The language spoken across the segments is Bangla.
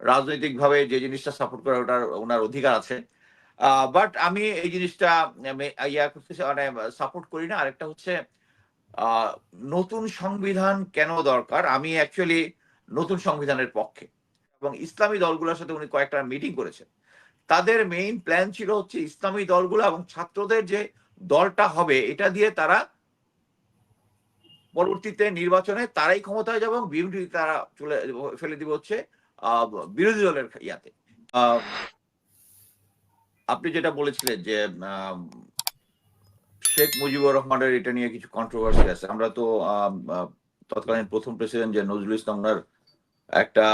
রাজনৈতিকভাবে যে জিনিসটা সাপোর্ট করে ওটার, ওনার অধিকার আছে। বাট আমি এই জিনিসটা ইয়া করতেছি মানে সাপোর্ট করি না। আরেকটা হচ্ছে নতুন সংবিধান কেন দরকার? আমি অ্যাকচুয়ালি নতুন সংবিধানের পক্ষে। এবং ইসলামী দলগুলোর সাথে উনি কয়েকটা মিটিং করেছেন। তাদের মেইন প্ল্যান ছিল হচ্ছে ইসলামী দলগুলো এবং ছাত্রদের যে দলটা হবে, এটা দিয়ে তারা পরবর্তীতে নির্বাচনে তারাই ক্ষমতায় যাবে এবং বিরোধী তারা চলে, ফেলে দিবে হচ্ছে বিরোধী দলের ইয়াতে। আপনি যেটা বলেছিলেন যে শেখ মুজিবুর রহমানের এটা নিয়ে কিছু কন্ট্রোভার্সি আছে। আমরা তো তৎকালীন প্রথম প্রেসিডেন্ট যে নজরুল ইসলামনার একটা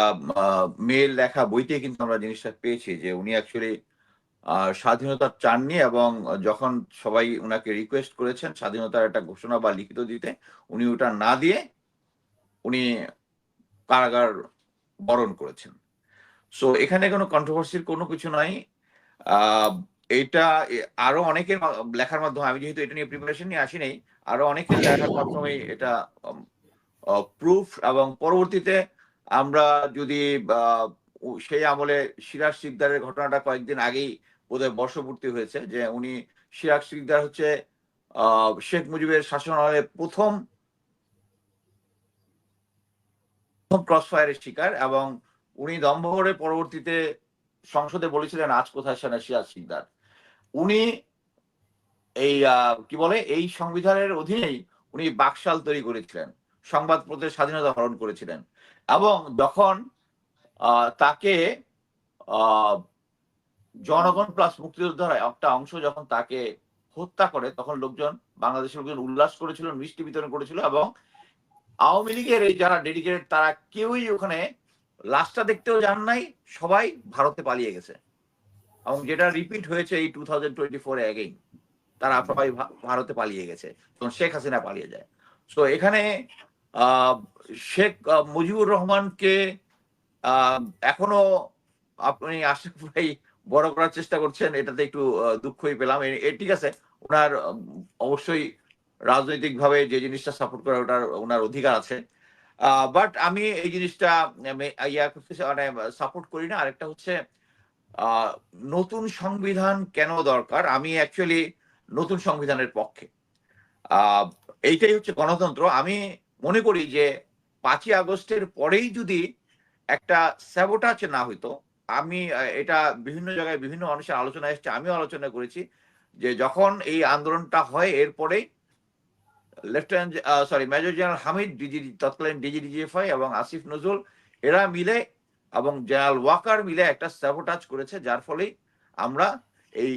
মেল লেখা বইতে কিন্তু আমরা জিনিসটা পেয়েছি যে উনি অ্যাকচুয়ালি স্বাধীনতা চাননি এবং যখন সবাই ওনাকে রিকোয়েস্ট করেছেন স্বাধীনতার একটা ঘোষণা বা লিখিত দিতে, উনি ওটা না দিয়ে উনি কারাগার বরণ করেছেন। সো এখানে কোনো কন্ট্রোভার্সির কোনো কিছু নাই। এটা আরও অনেকের লেখার মাধ্যমে, আমি যেহেতু এটা নিয়ে প্রিপারেশন নিয়ে আসি নাই আরও অনেকের লেখার মাধ্যমে এটা প্রুফ এবং পরবর্তীতে আমরা যদি সেই আমলে সিরাজ সিকদারের ঘটনাটা কয়েকদিন আগেই বোধহয় বর্ষপূর্তি হয়েছে যে উনি সিরাজ সিকদার হচ্ছে শেখ মুজিবের শাসনামলে প্রথম ক্রস ফায়ারের শিকার এবং উনি দম্ভ করে পরবর্তীতে সংসদে বলেছিলেন, আজ কোথায় সেনা সিরাজ সিকদার উনি এই কি বলে, এই সংবিধানের অধীনেই উনি বাকশাল তৈরি করেছিলেন সংবাদপত্রের স্বাধীনতা হরণ করেছিলেন এবং যখন তাকে জনগণ প্লাস মুক্তিযোদ্ধার একটা অংশ যখন তাকে হত্যা করে, তখন লোকজন, বাংলাদেশের লোকজন উল্লাস করেছিল, মিষ্টি বিতরণ করেছিল এবং আওয়ামী লীগের এই যারা ডেডিকেটেড তারা কেউই ওখানে লাশটা দেখতেও যান নাই, সবাই ভারতে পালিয়ে গেছে। এবং যেটা রিপিট হয়েছে এই টু থাউজেন্ড টোয়েন্টি ফোরে অ্যাগেইন তারা সবাই ভারতে পালিয়ে গেছে তখন শেখ হাসিনা পালিয়ে যায়। তো এখানে শেখ মুজিবুর রহমানকে এখনও আপনি আশিক ভাই বড় করার চেষ্টা করছেন, এটাতে একটু দুঃখই পেলাম। ঠিক আছে, ওনার অবশ্যই রাজনৈতিকভাবে যে জিনিসটা সাপোর্ট করে ওটার, ওনার অধিকার আছে। বাট আমি এই জিনিসটা ইয়া করতেছি মানে সাপোর্ট করি না। আরেকটা হচ্ছে নতুন সংবিধান কেন দরকার? আমি অ্যাকচুয়ালি নতুন সংবিধানের পক্ষে। এইটাই হচ্ছে গণতন্ত্র। আমি মনে করি যে পাঁচই আগস্টের পরেই যদি একটা স্যাবোটাচ না হইতো, আমি এটা বিভিন্ন জায়গায় বিভিন্ন মানুষের আলোচনা এসছে, আমিও আলোচনা করেছি যে যখন এই আন্দোলনটা হয়, এরপরেই lieutenant sorry major general Hamid DG তৎকালীন ডিজিডিজিএফআই এবং আসিফ নজরুল এরা মিলে এবং জেনারেল ওয়াকার মিলে একটা স্যাবোটাজ করেছে যার ফলে আমরা এই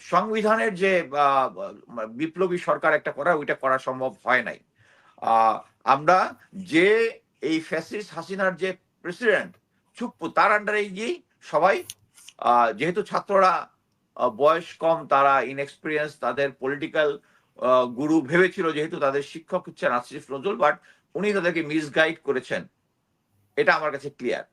সংবিধানের যে আহ, বিপ্লবী সরকার একটা করা ওইটা করা সম্ভব হয় নাই। আহ, আমরা যে এই ফ্যাসিস্ট হাসিনার যে প্রেসিডেন্ট চুপ্পু তার আন্ডারে গিয়েই সবাই আহ, যেহেতু ছাত্ররা বয়স কম তারা ইনএক্সপিরিয়েন্স তাদের পলিটিক্যাল গুরু ভেবেছিল যেহেতু তাদের শিক্ষক হচ্ছেন আসিফ নজরুল বাট উনি তাদেরকে মিসগাইড করেছেন। এটা আমার কাছে ক্লিয়ার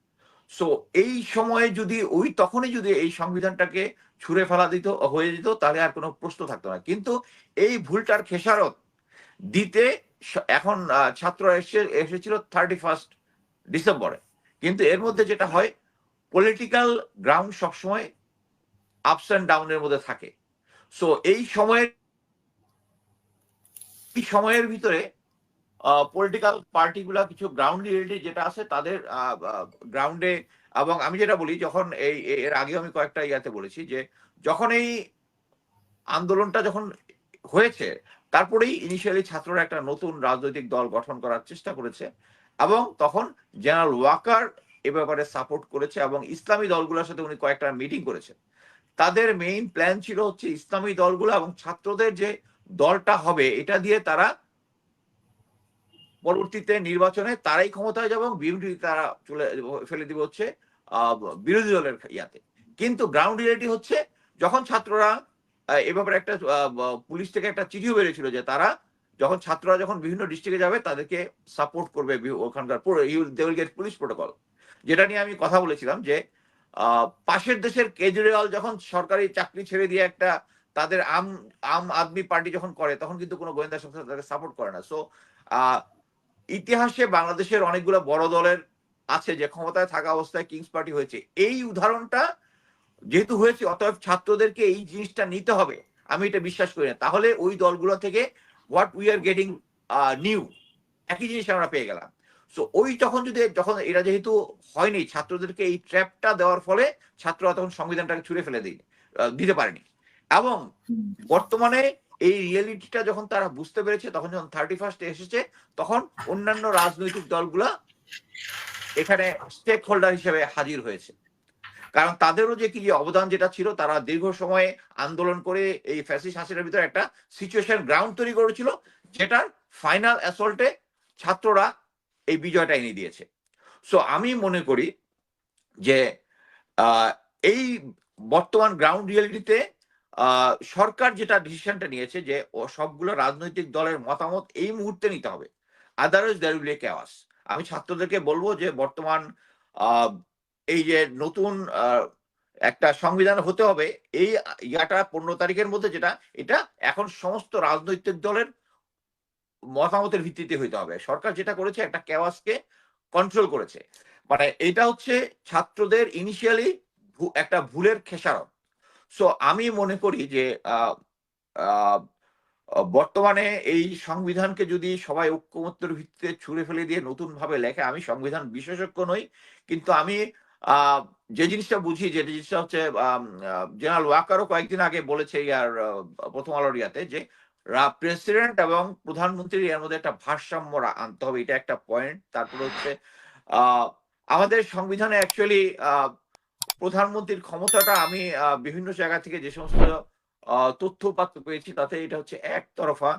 সো এই সময়ে যদি, ওই তখনই যদি এই সংবিধানটাকে ছুঁড়ে ফেলা দিত, হয়ে যেত, তাহলে আর কোনো প্রশ্ন থাকতো না। কিন্তু এই ভুলটার খেসারত দিতে এখন ছাত্র এসে, এসেছিল থার্টি ফার্স্ট ডিসেম্বরে কিন্তু এর মধ্যে যেটা হয় পলিটিক্যাল গ্রাউন্ড সবসময় আপস অ্যান্ড ডাউনের মধ্যে থাকে। সো এই সময়ের এই সময়ের ভিতরে পলিটিক্যাল পার্টিগুলা কিছু গ্রাউন্ড রিয়েলিটি যেটা আছে তাদের গ্রাউন্ডে এবং আমি যেটা বলি, যখন এই, এর আগে আমি কয়েকটা ইয়াতে বলেছি যে, যখন এই আন্দোলনটা যখন হয়েছে, তারপরেই ইনিশিয়ালি ছাত্ররা একটা নতুন রাজনৈতিক দল গঠন করার চেষ্টা করেছে এবং তখন জেনারেল ওয়াকার এ ব্যাপারে সাপোর্ট করেছে এবং ইসলামী দলগুলোর সাথে উনি কয়েকটা মিটিং করেছেন। তাদের মেইন প্ল্যান ছিল হচ্ছে ইসলামী দলগুলো এবং ছাত্রদের যে দলটা হবে, এটা দিয়ে তারা পরবর্তীতে নির্বাচনে তারাই ক্ষমতায় যাবে এবং বিরোধী তারা চলে ফেলে দিবে হচ্ছে বিরোধী দলের ইয়াতে। কিন্তু গ্রাউন্ড রিয়েলিটি হচ্ছে, যখন ছাত্ররা এ ব্যাপারে একটা পুলিশ থেকে একটা চিঠিও বেরিয়েছিল যে তারা যখন ছাত্ররা যখন বিভিন্ন ডিস্ট্রিক্টে যাবে, তাদেরকে সাপোর্ট করবে ওখানকার গেট পুলিশ প্রোটোকল যেটা নিয়ে আমি কথা বলেছিলাম যে পাশের দেশের কেজরিওয়াল যখন সরকারি চাকরি ছেড়ে দিয়ে একটা তাদের আম আম আদমি পার্টি যখন করে, তখন কিন্তু কোনো গোয়েন্দা সংস্থা তাদের সাপোর্ট করে না। সো ইতিহাসে বাংলাদেশের অনেকগুলো বড় দলের আছে যে ক্ষমতায় থাকা অবস্থায় কিংস পার্টি হয়েছে। এই উদাহরণটা যেহেতু হয়েছে, অতএব ছাত্রদেরকে এই জিনিসটা নিতে হবে। আমি এটা বিশ্বাস করি না। তাহলে ওই দলগুলো থেকে what we are getting new একই জিনিস আমরা পেয়ে গেলাম। সো ওই তখন যদি, যখন এরা যেহেতু হয়নি, ছাত্রদেরকে এই ট্র্যাপটা দেওয়ার ফলে ছাত্ররা তখন সংবিধানটাকে ছুঁড়ে ফেলে দিই দিতে পারেনি। এবং বর্তমানে এই রিয়েলিটিটা যখন তারা বুঝতে পেরেছে তখন যখন থার্টি ফার্স্ট এসেছে তখন অন্যান্য রাজনৈতিক দলগুলা এখানে স্টেক হোল্ডার হিসেবে হাজির হয়েছে। কারণ তাদেরও যে কি অবদান যেটা ছিল তারা দীর্ঘ সময় আন্দোলন করে এই ফ্যাসিস হাসিনার ভিতরে একটা সিচুয়েশন গ্রাউন্ড তৈরি করেছিল যেটার ফাইনাল অ্যাসল্টে ছাত্ররা এই বিজয়টা এনে দিয়েছে। সো আমি মনে করি যে আহ, এই বর্তমান গ্রাউন্ড রিয়েলিটিতে সরকার যেটা ডিসিশনটা নিয়েছে যে সবগুলো রাজনৈতিক দলের মতামত এই মুহূর্তে নিতে হবে। আদারওয়াইজ দ্যার উইল কেওয়াস আমি ছাত্রদেরকে বলব যে, বর্তমান এই যে নতুন একটা সংবিধান হতে হবে, এই ইয়াটা পনেরো তারিখের মধ্যে যেটা, এটা এখন সমস্ত রাজনৈতিক দলের মতামতের ভিত্তিতে হইতে হবে। সরকার যেটা করেছে, একটা ক্যাওয়াসকে কন্ট্রোল করেছে। মানে এটা হচ্ছে ছাত্রদের ইনিশিয়ালি একটা ভুলের খেসারত। সো আমি মনে করি যে বর্তমানে এই সংবিধানকে যদি সবাই ঐক্যমত্যের ভিত্তিতে ছুঁড়ে ফেলে দিয়ে নতুন ভাবে লেখে, আমি সংবিধান বিশেষজ্ঞ নই। কিন্তু আমি যে জিনিসটা বুঝি, যে জিনিসটা হচ্ছে জেনারেল ওয়াকারও কয়েকদিন আগে বলেছে ইয়ার প্রথম আলোর ইয়াতে যে প্রেসিডেন্ট এবং প্রধানমন্ত্রীর এর মধ্যে একটা ভারসাম্য আনতে হবে। এটা একটা পয়েন্ট। তারপরে হচ্ছে আমাদের সংবিধানে অ্যাকচুয়ালি প্রধানমন্ত্রীর ক্ষমতাটা আমি বিভিন্ন জায়গা থেকে যে সমস্ত তথ্য পেয়েছি তাতে এটা হচ্ছে একতরফা।